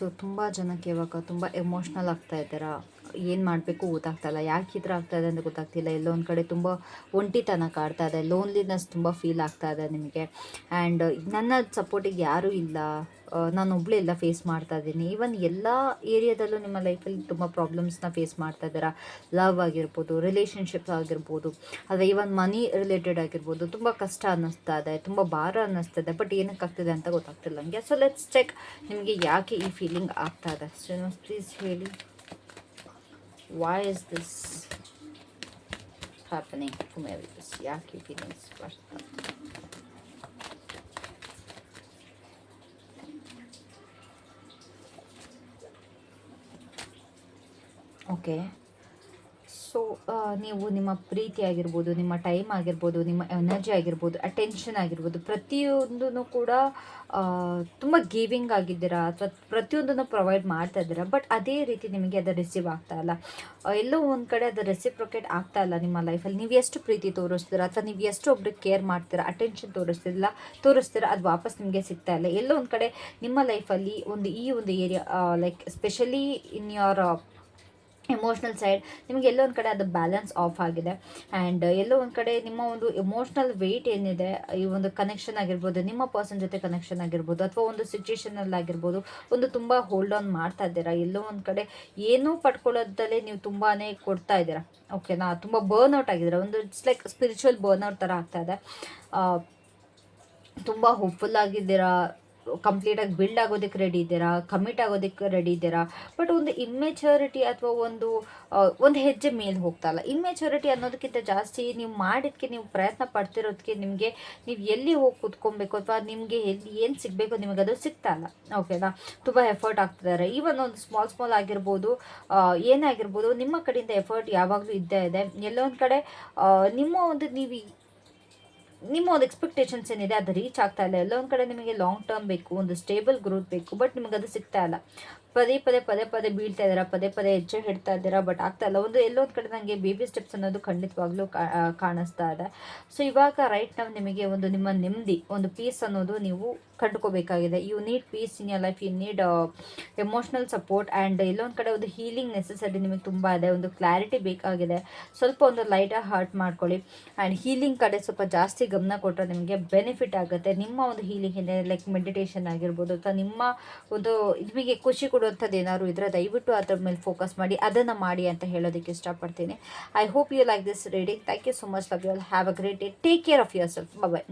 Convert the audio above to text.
So ತುಂಬ ಜನಕ್ಕೆ ಇವಾಗ ತುಂಬ ಎಮೋಷ್ನಲ್ ಆಗ್ತಾ ಇದ್ದೀರಾ? ಏನು ಮಾಡಬೇಕು ಗೊತ್ತಾಗ್ತಾ ಇಲ್ಲ. ಯಾಕೆ ಈ ಥರ ಆಗ್ತಾ ಇದೆ ಅಂತ ಗೊತ್ತಾಗ್ತಿಲ್ಲ ಎಲ್ಲೋ ಒಂದು ಕಡೆ ತುಂಬ ಒಂಟಿತನ ಕಾಡ್ತಾ ಇದೆ. ಲೋನ್ಲಿನೆಸ್ ತುಂಬ ಫೀಲ್ ಆಗ್ತಾ ಇದೆ ನಿಮಗೆ. ಆ್ಯಂಡ್ ನನ್ನ ಸಪೋರ್ಟಿಗೆ ಯಾರೂ ಇಲ್ಲ. ನಾನು ಒಬ್ಬಳೇ ಎಲ್ಲ ಫೇಸ್ ಮಾಡ್ತಾ ಇದ್ದೀನಿ. ಈವನ್ ಎಲ್ಲ ಏರಿಯಾದಲ್ಲೂ ನಿಮ್ಮ ಲೈಫಲ್ಲಿ ತುಂಬ ಪ್ರಾಬ್ಲಮ್ಸ್ನ ಫೇಸ್ ಮಾಡ್ತಾ ಇದ್ದೀರಾ. ಲವ್ ಆಗಿರ್ಬೋದು ರಿಲೇಷನ್ಶಿಪ್ಸ್ ಆಗಿರ್ಬೋದು ಅಥವಾ ಈವನ್ ಮನಿ ರಿಲೇಟೆಡ್ ಆಗಿರ್ಬೋದು, ತುಂಬ ಕಷ್ಟ ಅನ್ನಿಸ್ತಾ ಇದೆ. ತುಂಬ ಭಾರ ಅನ್ನಿಸ್ತಾ ಇದೆ. ಬಟ್ ಏನಕ್ಕೆ ಆಗ್ತಿದೆ ಅಂತ ಗೊತ್ತಾಗ್ತಿಲ್ಲ ನನಗೆ ಸೊ ಲೆಟ್ಸ್ ಚೆಕ್ ನಿಮಗೆ ಯಾಕೆ ಈ ಫೀಲಿಂಗ್ ಆಗ್ತಾ ಇದೆ. ಸೊ ಪ್ಲೀಸ್ ಹೇಳಿ. Why is this happening? Bu mevzu siyah küpilimiz question. Okay. So ನೀವು ನಿಮ್ಮ ಪ್ರೀತಿ ಆಗಿರ್ಬೋದು, ನಿಮ್ಮ ಟೈಮ್ ಆಗಿರ್ಬೋದು, ನಿಮ್ಮ ಎನರ್ಜಿ ಆಗಿರ್ಬೋದು ಅಟೆನ್ಷನ್ ಆಗಿರ್ಬೋದು ಪ್ರತಿಯೊಂದೂ ಕೂಡ ತುಂಬ ಗೇವಿಂಗ್ ಆಗಿದ್ದೀರಾ? ಅಥವಾ ಪ್ರತಿಯೊಂದನ್ನು ಪ್ರೊವೈಡ್ ಮಾಡ್ತಾ ಇದ್ದೀರಾ? ಬಟ್ ಅದೇ ರೀತಿ ನಿಮಗೆ ಅದು ರಿಸೀವ್ ಆಗ್ತಾ ಇಲ್ಲ. ಎಲ್ಲೋ ಒಂದು ಕಡೆ ಅದು ರೆಸಿಪ್ರೊಕೇಟ್ ಆಗ್ತಾ ಇಲ್ಲ ನಿಮ್ಮ ಲೈಫಲ್ಲಿ ನೀವು ಎಷ್ಟು ಪ್ರೀತಿ ತೋರಿಸ್ತೀರಾ? ಅಥವಾ ನೀವು ಎಷ್ಟು ಒಬ್ರಿಗೆ ಕೇರ್ ಮಾಡ್ತೀರಾ? ಅಟೆನ್ಷನ್ ತೋರಿಸ್ತಿಲ್ಲ ತೋರಿಸ್ತೀರಾ? ಅದು ವಾಪಸ್ ನಿಮಗೆ ಸಿಗ್ತಾ ಇಲ್ಲ. ಎಲ್ಲೋ ಒಂದು ಕಡೆ ನಿಮ್ಮ ಲೈಫಲ್ಲಿ ಒಂದು ಈ ಒಂದು area like specially in your emotional side ನಿಮಗೆ ಎಲ್ಲೋ ಒಂದು ಕಡೆ ಅದು ಬ್ಯಾಲೆನ್ಸ್ ಆಫ್ ಆಗಿದೆ. ಆ್ಯಂಡ್ ಎಲ್ಲೋ ಒಂದು ಕಡೆ ನಿಮ್ಮ ಒಂದು ಎಮೋಷ್ನಲ್ ವೆಯ್ಟ್ ಏನಿದೆ, ಈ ಒಂದು ಕನೆಕ್ಷನ್ ಆಗಿರ್ಬೋದು, ನಿಮ್ಮ ಪರ್ಸನ್ ಜೊತೆ ಕನೆಕ್ಷನ್ ಆಗಿರ್ಬೋದು, ಅಥವಾ ಒಂದು ಸಿಚುವೇಷನಲ್ಲಿ ಆಗಿರ್ಬೋದು, ಒಂದು ತುಂಬ ಹೋಲ್ಡ್ ಆನ್ ಮಾಡ್ತಾ ಇದ್ದೀರಾ? ಎಲ್ಲೋ ಒಂದು ಕಡೆ ಏನೂ ಪಡ್ಕೊಳ್ಳೋದಲ್ಲೇ ನೀವು ತುಂಬಾ ಕೊಡ್ತಾ ಇದ್ದೀರಾ? ಓಕೆನಾ ತುಂಬ ಬರ್ನ್ಔಟ್ ಆಗಿದ್ದೀರಾ? ಒಂದು ಇಟ್ಸ್ ಲೈಕ್ ಸ್ಪಿರಿಚುವಲ್ ಬರ್ನ್ಔಟ್ ಥರ ಆಗ್ತಾ ಇದೆ. ತುಂಬ ಹೋಪ್ಫುಲ್ ಆಗಿದ್ದೀರಾ? ಕಂಪ್ಲೀಟಾಗಿ ಬಿಲ್ಡ್ ಆಗೋದಕ್ಕೆ ರೆಡಿ ಇದ್ದೀರಾ ಕಮಿಟ್ ಆಗೋದಕ್ಕೆ ರೆಡಿ ಇದ್ದೀರಾ? ಬಟ್ ಒಂದು ಇಮ್ಮೆಚುರಿಟಿ ಅಥವಾ ಒಂದು ಒಂದು ಹೆಜ್ಜೆ ಮೇಲೆ ಹೋಗ್ತಾ ಇಲ್ಲ. ಇಮ್ಮೆಚುರಿಟಿ ಅನ್ನೋದಕ್ಕಿಂತ ಜಾಸ್ತಿ ನೀವು ಮಾಡಿದ್ಕೆ, ನೀವು ಪ್ರಯತ್ನ ಪಡ್ತಿರೋದಕ್ಕೆ ನಿಮಗೆ ನೀವು ಎಲ್ಲಿ ಹೋಗಿ ಕುತ್ಕೊಬೇಕು ಅಥವಾ ನಿಮಗೆ ಎಲ್ಲಿ ಏನು ಸಿಗಬೇಕು ನಿಮಗೆ ಅದು ಸಿಗ್ತಾ ಇಲ್ಲ. ಓಕೆನಾ ತುಂಬ ಎಫರ್ಟ್ ಆಗ್ತಿದ್ದಾರೆ. ಈವನ್ ಒಂದು ಸ್ಮಾಲ್ ಸ್ಮಾಲ್ ಆಗಿರ್ಬೋದು ಏನಾಗಿರ್ಬೋದು, ನಿಮ್ಮ ಕಡೆಯಿಂದ ಎಫರ್ಟ್ ಯಾವಾಗಲೂ ಇದ್ದೇ ಇದೆ. ಎಲ್ಲೊಂದು ಕಡೆ ನಿಮ್ಮ ಒಂದು ನೀವು ನಿಮ್ಮ ಒಂದು ಎಕ್ಸ್ಪೆಕ್ಟೇಷನ್ಸ್ ಏನಿದೆ, ಅದು ರೀಚ್ ಆಗ್ತಾ ಇಲ್ಲ. ಎಲ್ಲ ಒಂದು ಕಡೆ ನಿಮಗೆ ಲಾಂಗ್ ಟರ್ಮ್ ಬೇಕು, ಒಂದು ಸ್ಟೇಬಲ್ ಗ್ರೋತ್ ಬೇಕು ಬಟ್ ನಿಮಗೆ ಅದು ಸಿಗ್ತಾ ಇಲ್ಲ. ಪದೇ ಪದೇ ಪದೇ ಪದೇ ಬೀಳ್ತಾ ಇದ್ದೀರಾ, ಪದೇ ಪದೇ ಹೆಜ್ಜೆ ಹಿಡ್ತಾ ಇದ್ದೀರಾ ಬಟ್ ಆಗ್ತಾ ಇಲ್ಲ. ಒಂದು ಎಲ್ಲೋ ಒಂದು ಕಡೆ ನನಗೆ ಬೇಬಿ ಸ್ಟೆಪ್ಸ್ ಅನ್ನೋದು ಖಂಡಿತವಾಗ್ಲೂ ಕಾಣಿಸ್ತಾ ಇದೆ. ಸೊ ಇವಾಗ ರೈಟ್ ನಾವು ನಿಮಗೆ ಒಂದು ನಿಮ್ಮ ನೆಮ್ಮದಿ, ಒಂದು ಪೀಸ್ ಅನ್ನೋದು ನೀವು ಕಂಡುಕೋಬೇಕಾಗಿದೆ. You need peace in your life you need emotional support and ಎಲ್ಲೊಂದು ಕಡೆ ಒಂದು ಹೀಲಿಂಗ್ ನೆಸೆಸರಿ ನಿಮಗೆ ತುಂಬ ಇದೆ. ಒಂದು ಕ್ಲಾರಿಟಿ ಬೇಕಾಗಿದೆ. ಸ್ವಲ್ಪ ಒಂದು ಲೈಟಾಗಿ ಹಾರ್ಟ್ ಮಾಡ್ಕೊಳ್ಳಿ. ಆ್ಯಂಡ್ ಹೀಲಿಂಗ್ ಕಡೆ ಸ್ವಲ್ಪ ಜಾಸ್ತಿ ಗಮನ ಕೊಟ್ಟರೆ ನಿಮಗೆ ಬೆನಿಫಿಟ್ ಆಗುತ್ತೆ. ನಿಮ್ಮ ಒಂದು ಹೀಲಿಂಗ್ ಏನೇ ಲೈಕ್ ಮೆಡಿಟೇಷನ್ ಆಗಿರ್ಬೋದು, ಅಥವಾ ನಿಮ್ಮ ಒಂದು ನಿಮಗೆ ಖುಷಿ ಕೊಡುವಂಥದ್ದು ಏನಾದ್ರು ಇದ್ದರೆ ದಯವಿಟ್ಟು ಅದ್ರ ಮೇಲೆ ಫೋಕಸ್ ಮಾಡಿ, ಅದನ್ನು ಮಾಡಿ ಅಂತ ಹೇಳೋದಕ್ಕೆ ಇಷ್ಟಪಡ್ತೀನಿ. I hope you like this reading thank you so much love you all have a great day take care of yourself bye